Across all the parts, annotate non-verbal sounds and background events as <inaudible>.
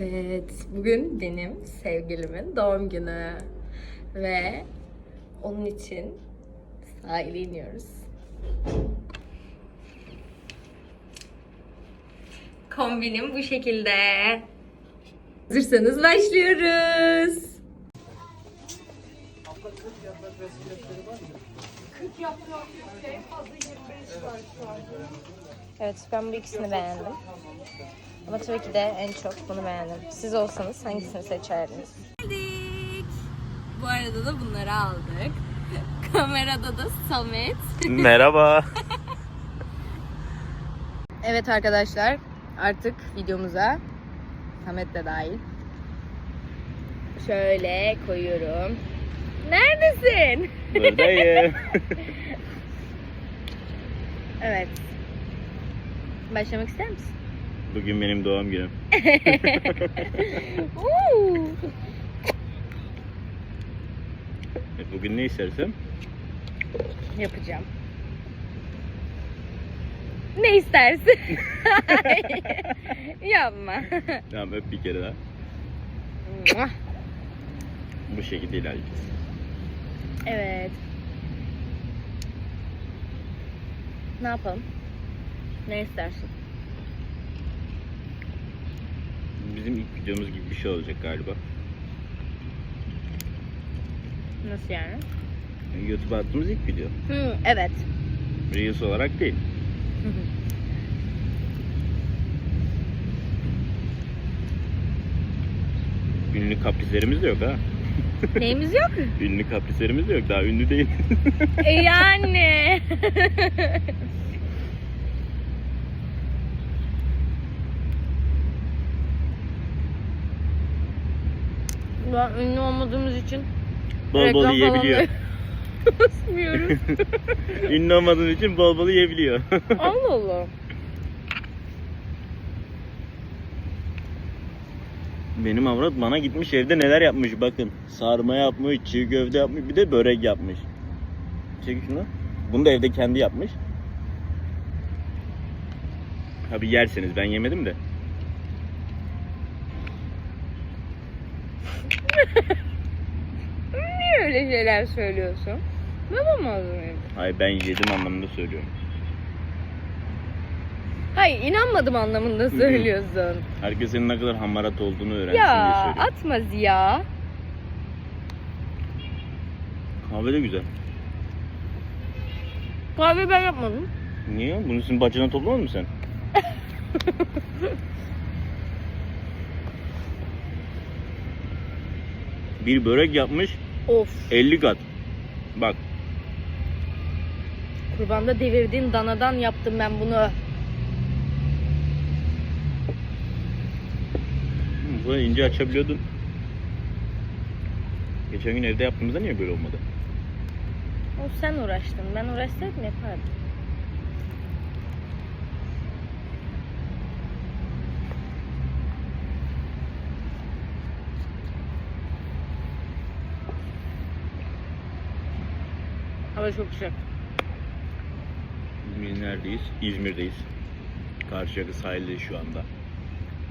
Evet, bugün benim sevgilimin doğum günü. Ve onun için sahile iniyoruz. Kombinim bu şekilde. Hazırsanız başlıyoruz. Evet ben bu ikisini beğendim. Ama tabii ki de en çok bunu beğendim. Siz olsanız hangisini seçerdiniz? Geldik. Bu arada da bunları aldık. <laughs> Kamerada da Samet. <laughs> Merhaba. Evet arkadaşlar artık videomuza Samet de dahil. Şöyle koyuyorum. Neredesin? Buradayım. <laughs> Evet. Başlamak ister misin? Bugün benim doğum günüm. <laughs> E, Bugün ne istersem Yapacağım. Ne istersin? <laughs> Yapma. tamam öp bir kere daha. Bu şekilde ilerleyeceğiz. evet. Ne yapalım? Ne istersin? Bizim ilk videomuz gibi bir şey olacak galiba. Nasıl yani? YouTube'a attığımız ilk video. Hı, evet. Reels olarak değil. Ünlü kaprislerimiz de yok ha. <laughs> Neyimiz yok? Ünlü kaprislerimiz de yok. Daha ünlü değil. <laughs> E yani. Ben ünlü olmadığımız için bol bol yiyebiliyor. <laughs> basmıyoruz. <laughs> ünlü olmadığın için bol bol yiyebiliyor. <laughs> Allah Allah. Benim avrat bana gitmiş evde neler yapmış bakın. Sarma yapmış, çiğ köfte yapmış, bir de börek yapmış. Çek şunu. Bunu da evde kendi yapmış. Tabi yerseniz ben yemedim de. <laughs> Niye öyle şeyler söylüyorsun? Yapamaz mıyım? Hayır ben yedim anlamında söylüyorum. Hayır inanmadım anlamında söylüyorsun. Herkes senin ne kadar hamarat olduğunu öğrensin diye ya söylüyorum. atma Ziya. Kahve de güzel. Kahve ben yapmadım. Niye? Bunu sizin bacına toplamadın mı sen? <laughs> bir börek yapmış Of. 50 kat. Bak Kurbanda devirdiğin danadan yaptım ben bunu. Hı, Bunu ince açabiliyordun. Geçen gün evde yaptığımızda niye böyle olmadı? O sen uğraştın. Ben uğraşsaydım yapardım. Hava çok sıcak. İzmir neredeyiz? İzmir'deyiz. Karşıyaka sahilde şu anda.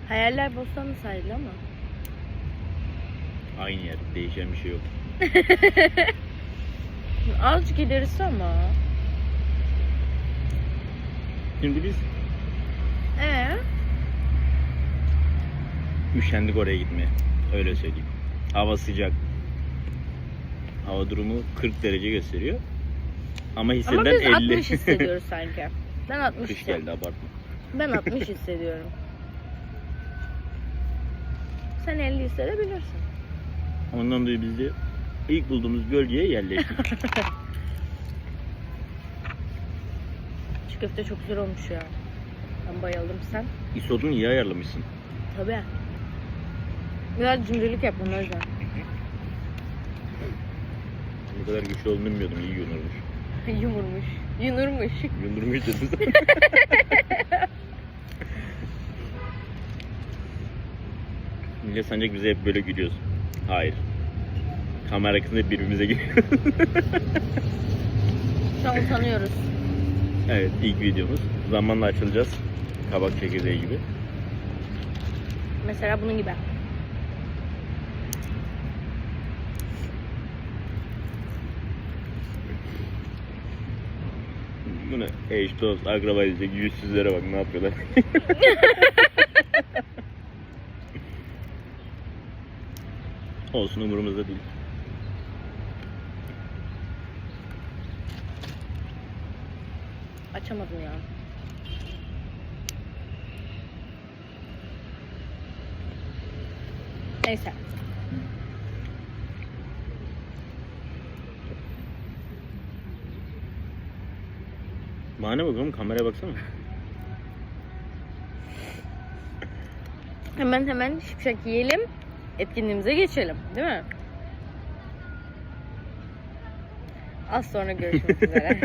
Hayaller Bostanlı sahili ama. Aynı yer. Değişen bir şey yok. <laughs> Azıcık ilerisi ama. Şimdi biz Ee? üşendik oraya gitmeye. Öyle söyleyeyim. Hava sıcak. Hava durumu 40 derece gösteriyor. Ama hisseden Ama biz 50. 60 hissediyoruz <laughs> sanki. Ben 60 Kış hissediyorum. geldi abartma. Ben <laughs> 60 hissediyorum. Sen 50 hissedebilirsin. Ondan dolayı biz de ilk bulduğumuz bölgeye yerleştik. <laughs> Şu köfte çok güzel olmuş ya. Ben bayıldım sen. İsotunu iyi ayarlamışsın. Tabii. Biraz cimrilik yapmam o yüzden. Bu kadar güçlü olduğunu bilmiyordum. İyi yunurmuş. Yumurmuş. Yunurmuş. Yundurmuş dedim. <laughs> Millet sancak bize hep böyle gülüyoruz. Hayır. Kamera arkasında birbirimize gülüyoruz. <laughs> Şu an utanıyoruz. evet ilk videomuz. Zamanla açılacağız. Kabak çekirdeği gibi. Mesela bunun gibi. Bu ne? Eş, dost, akraba diyecek yüzsüzlere bak ne yapıyorlar. <laughs> Olsun umurumuzda değil. Açamadım ya. Neyse. Bana ne bakalım kameraya baksana. Hemen hemen şipşak yiyelim. Etkinliğimize geçelim. Değil mi? Az sonra görüşmek <laughs> üzere.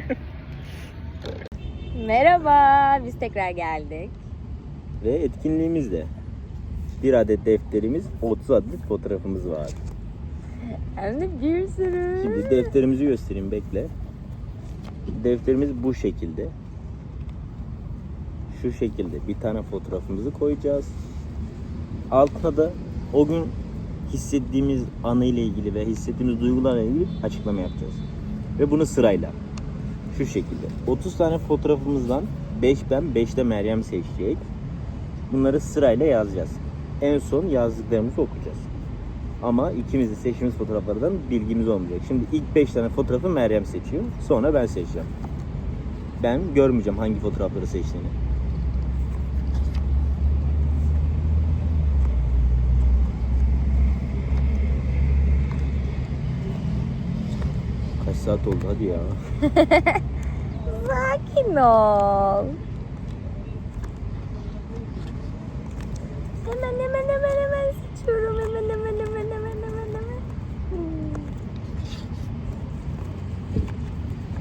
Merhaba, biz tekrar geldik. Ve etkinliğimizde bir adet defterimiz, 30 adet fotoğrafımız var. Hem de bir sürü. Şimdi defterimizi göstereyim bekle. Defterimiz bu şekilde. Şu şekilde bir tane fotoğrafımızı koyacağız. Altına da o gün hissettiğimiz anı ile ilgili ve hissettiğimiz duygularla ilgili açıklama yapacağız. Ve bunu sırayla. Şu şekilde. 30 tane fotoğrafımızdan 5 ben 5 de Meryem seçecek. Bunları sırayla yazacağız. En son yazdıklarımızı okuyacağız. Ama ikimiz de seçtiğimiz fotoğraflardan bilgimiz olmayacak. Şimdi ilk 5 tane fotoğrafı Meryem seçiyor. Sonra ben seçeceğim. Ben görmeyeceğim hangi fotoğrafları seçtiğini. Kaç saat oldu hadi ya. <laughs> Sakin ol. Hemen hemen hemen hemen seçiyorum. Hemen hemen hemen hemen. Hmm.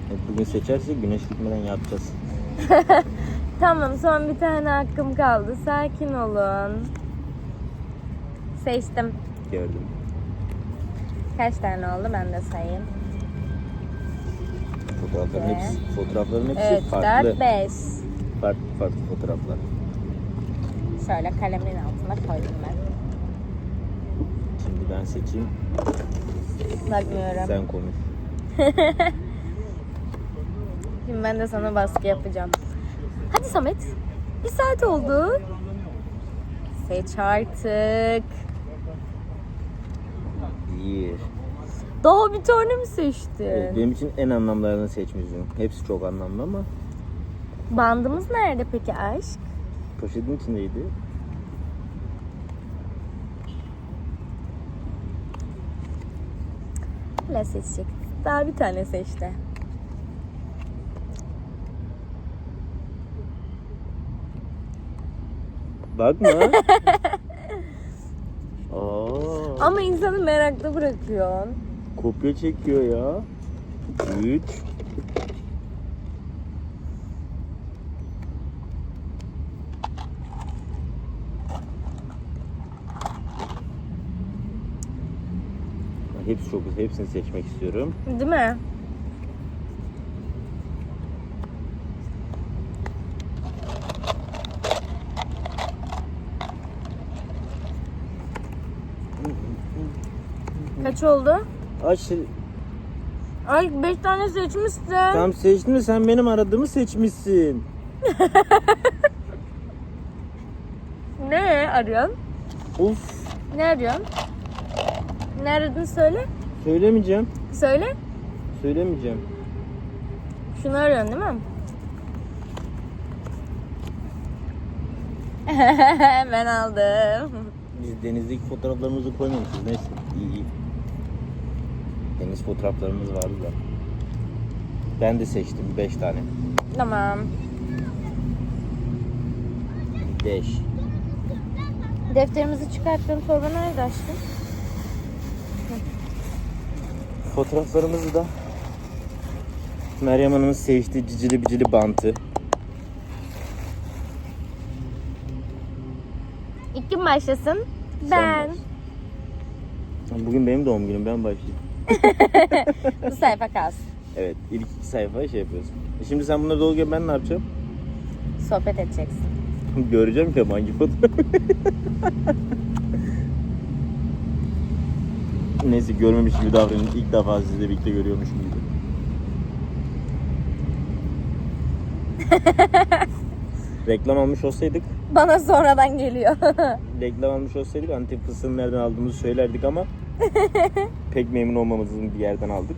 Evet, Bugün seçersek güneş gitmeden yapacağız. <laughs> Tamam son bir tane hakkım kaldı. Sakin olun. Seçtim. Gördüm. Kaç tane oldu ben de sayayım. Fotoğrafların Ve- hepsi, fotoğrafların hepsi 3, farklı. 4, 5. Farklı farklı fotoğraflar. Şöyle kalemin altına koydum ben. Şimdi ben seçeyim. Bakmıyorum. Sen konuş. <laughs> Şimdi ben de sana baskı yapacağım. Hadi Samet. Bir saat oldu. Seç artık. Bir. Daha bir tane mi seçtin? Evet, benim için en anlamlarını seçmişim. Hepsi çok anlamlı ama Bandımız nerede peki aşk? poşetin içindeydi. Ne seçecek? Daha bir tane seçti. Bakma. <laughs> Aa, Ama insanı merakta bırakıyorsun. kopya çekiyor ya. Üç. Hepsi çok güzel. Hepsini seçmek istiyorum. Değil mi? Kaç oldu? Aç. Ay 5 tane seçmişsin. Tam seçtin mi? Sen benim aradığımı seçmişsin. <laughs> Ne arıyorsun? Of. Ne arıyorsun? Ne aradın söyle. Söylemeyeceğim. Söyle. Söylemeyeceğim. Şunu arıyorsun değil mi? <laughs> ben aldım. Biz denizdeki fotoğraflarımızı koymamışız. Neyse iyi iyi. Deniz fotoğraflarımız vardı da. Ben de seçtim 5 tane. Tamam. 5. Defterimizi çıkarttığın torba nerede aşkım? Fotoğraflarımızı da Meryem Hanım'ın seçtiği cicili bicili bantı. İlk kim başlasın? Sen Ben. başla. Bugün benim doğum günüm ben başlayayım. <laughs> Bu sayfa kalsın. Evet ilk iki sayfayı şey yapıyoruz. E Şimdi sen bunları dolguya ben ne yapacağım? Sohbet edeceksin. <laughs> Göreceğim ki ama hangi fotoğraf. <laughs> Neyse görmemiş gibi davranın. İlk defa sizle birlikte görüyormuşum gibi. Reklam almış olsaydık, Bana sonradan geliyor. reklam almış olsaydık Antep fıstığını nereden aldığımızı söylerdik ama <laughs> pek memnun olmamızın bir yerden aldık.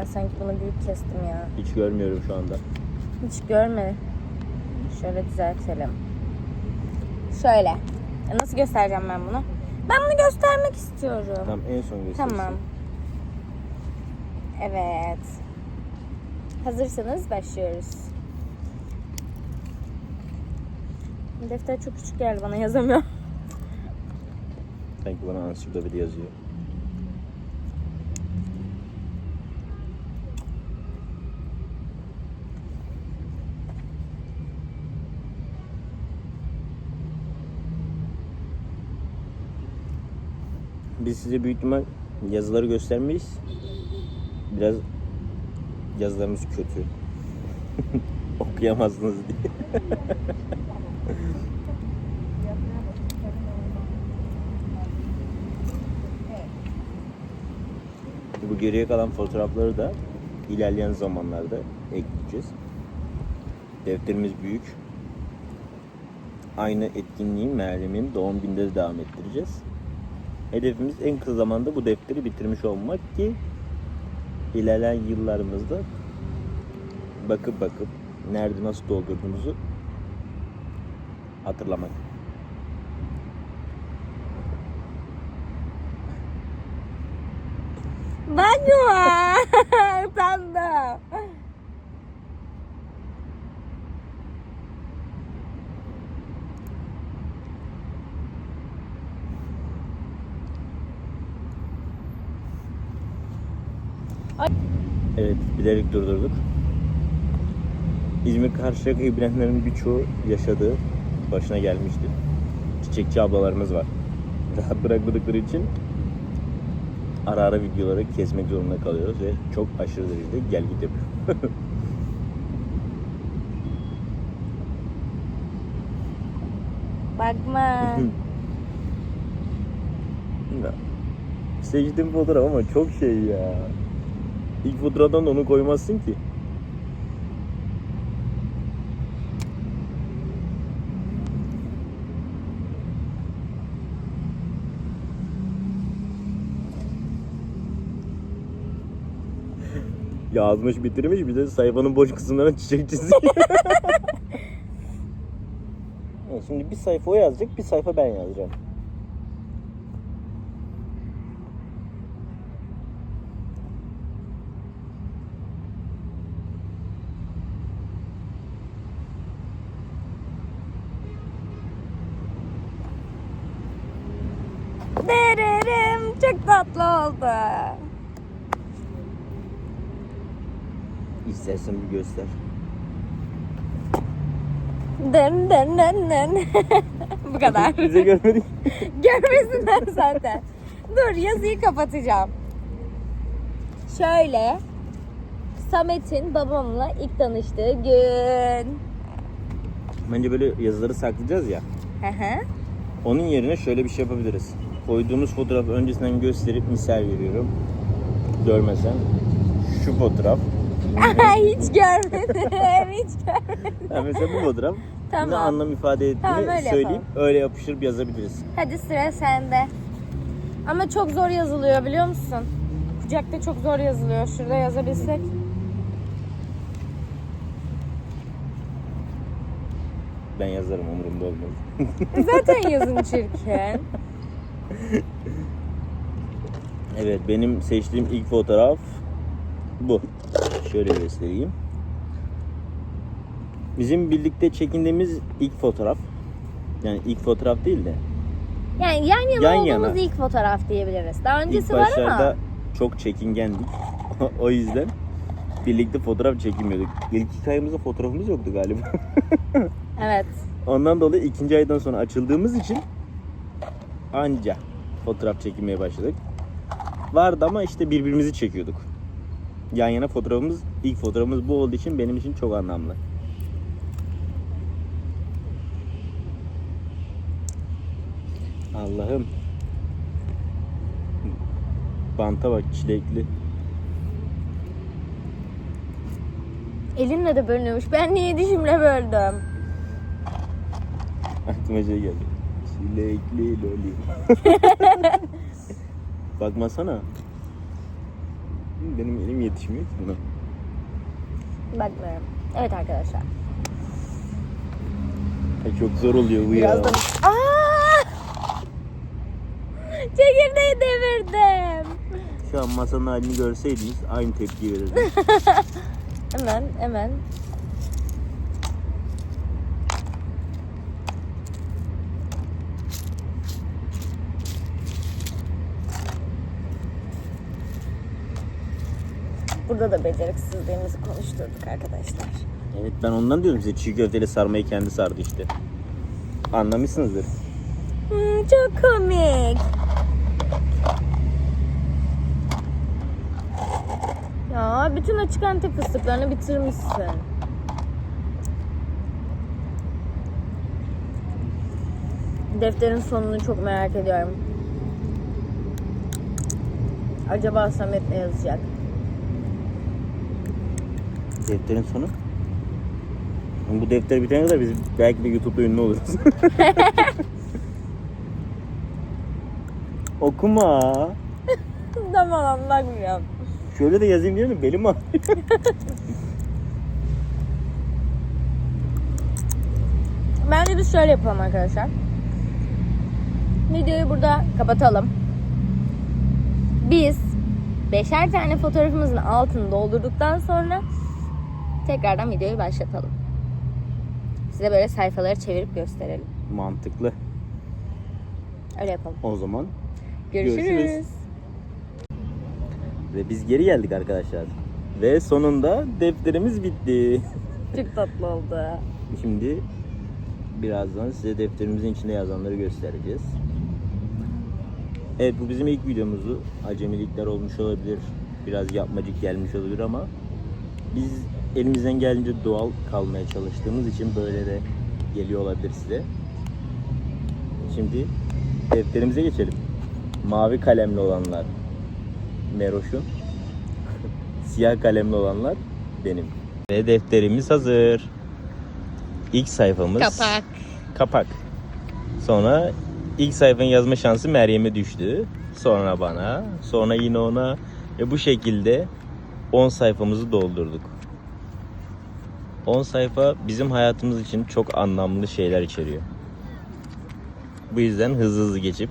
ben sanki bunu büyük kestim ya. Hiç görmüyorum şu anda. Hiç görme. Şöyle düzeltelim. Şöyle. E, Nasıl göstereceğim ben bunu? Ben bunu göstermek istiyorum. Tamam en son gösterisi. Tamam. Evet. Hazırsanız başlıyoruz. Defter çok küçük geldi bana yazamıyorum. Sanki bana ansiklopedi yazıyor. Biz size büyük ihtimal yazıları göstermeyiz. Biraz yazılarımız kötü. <laughs> Okuyamazsınız diye. <laughs> Bu geriye kalan fotoğrafları da ilerleyen zamanlarda ekleyeceğiz. Defterimiz büyük. Aynı etkinliği Meryem'in doğum gününde de devam ettireceğiz. Hedefimiz en kısa zamanda bu defteri bitirmiş olmak ki ilerleyen yıllarımızda bakıp bakıp nerede nasıl doldurduğumuzu hatırlamak. Bakma. <laughs> Utandım. Evet, bilerek durdurduk. İzmir Karşıyaka'yı bilenlerin birçoğu yaşadığı, başına gelmişti. Çiçekçi ablalarımız var. <laughs> Rahat bırakmadıkları için ara ara videoları kesmek zorunda kalıyoruz ve çok aşırı derecede gel git yapıyor. <laughs> Bakma. <laughs> Ya, Seçtiğim fotoğraf ama çok şey ya. İlk fotoğraftan da onu koymazsın ki. <laughs> Yazmış bitirmiş bir de sayfanın boş kısımlarına çiçek çiziyor. <laughs> Evet, Şimdi bir sayfa o yazacak bir sayfa ben yazacağım. Dererim çok tatlı oldu. İstersen bir göster. Dın dın dın dın. <laughs> Bu kadar. Bize görmedik. <laughs> Görmesinler zaten. Dur yazıyı kapatacağım. Şöyle. Samet'in babamla ilk tanıştığı gün. Bence böyle yazıları saklayacağız ya. Hı hı. Onun yerine şöyle bir şey yapabiliriz. Koyduğumuz fotoğrafı öncesinden gösterip misal veriyorum. Görmesen. Şu fotoğraf. <laughs> Hiç görmedim. <laughs> Hiç görmedim. Yani mesela bu fotoğraf Tamam. ne anlam ifade ettiğini Tamam, öyle söyleyip yapalım. öyle yapıştırıp yazabiliriz. Hadi sıra sende. Ama çok zor yazılıyor biliyor musun? Kucakta çok zor yazılıyor. Şurada yazabilsek. Ben yazarım umurumda olmaz. <laughs> Zaten yazın çirkin. Evet benim seçtiğim ilk fotoğraf bu. Şöyle göstereyim. Bizim birlikte çekindiğimiz ilk fotoğraf. Yani ilk fotoğraf değil de Yani yan yana Yan olduğumuz yana. ilk fotoğraf diyebiliriz. Daha öncesi İlk var başlarda ama. çok çekingendik. <laughs> o yüzden birlikte fotoğraf çekilmiyorduk. İlk iki ayımızda fotoğrafımız yoktu galiba. <laughs> Evet. Ondan dolayı ikinci aydan sonra açıldığımız için anca fotoğraf çekilmeye başladık. Vardı ama işte birbirimizi çekiyorduk. Yan yana fotoğrafımız ilk fotoğrafımız bu olduğu için benim için çok anlamlı. Allah'ım. Banta bak çilekli. Elinle de bölünüyormuş. Ben niye dişimle böldüm? Aklıma şey geldi. Çilekli loli. <laughs> Bakmasana. Benim elim yetişmiyor ki buna. Bakmıyorum. Evet arkadaşlar. Ay çok zor oluyor bu ya. Birazdan... Aa! Çekirdeği devirdim. Şu an masanın halini görseydiniz aynı tepki verirdiniz. <laughs> Hemen hemen. Burada da beceriksizliğimizi konuşturduk arkadaşlar. evet ben ondan diyorum size çiğ köfteyle sarmayı kendi sardı işte. Anlamışsınızdır. Hmm, çok komik. Ya bütün açık antep fıstıklarını bitirmişsin. Defterin sonunu çok merak ediyorum. Acaba Samet ne yazacak? Defterin sonu. Bu defter bitene kadar biz belki de YouTube'da ünlü oluruz. <laughs> Okuma. <laughs> tamam bakmıyorum. Şöyle de yazayım diyorum da belim ağrıyor. <laughs> Bence biz şöyle yapalım arkadaşlar. Videoyu burada kapatalım. Biz beşer tane fotoğrafımızın altını doldurduktan sonra tekrardan videoyu başlatalım. Size böyle sayfaları çevirip gösterelim. Mantıklı. Öyle yapalım. O zaman Görüşürüz. Görüşürüz. ve biz geri geldik arkadaşlar. Ve sonunda defterimiz bitti. <laughs> Çok tatlı oldu. Şimdi birazdan size defterimizin içinde yazanları göstereceğiz. Evet bu bizim ilk videomuzu. Acemilikler olmuş olabilir. Biraz yapmacık gelmiş olabilir ama biz elimizden geldiğince doğal kalmaya çalıştığımız için böyle de geliyor olabilir size. Şimdi defterimize geçelim. Mavi kalemli olanlar Meroş'un. <laughs> Siyah kalemli olanlar benim. Ve defterimiz hazır. İlk sayfamız Kapak. kapak. Sonra ilk sayfanın yazma şansı Meryem'e düştü. Sonra bana, sonra yine ona ve bu şekilde 10 sayfamızı doldurduk. 10 sayfa bizim hayatımız için çok anlamlı şeyler içeriyor. Bu yüzden hızlı hızlı geçip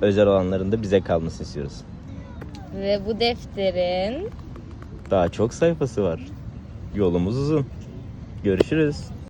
özel olanların da bize kalmasını istiyoruz. Ve bu defterin Daha çok sayfası var. Yolumuz uzun. Görüşürüz.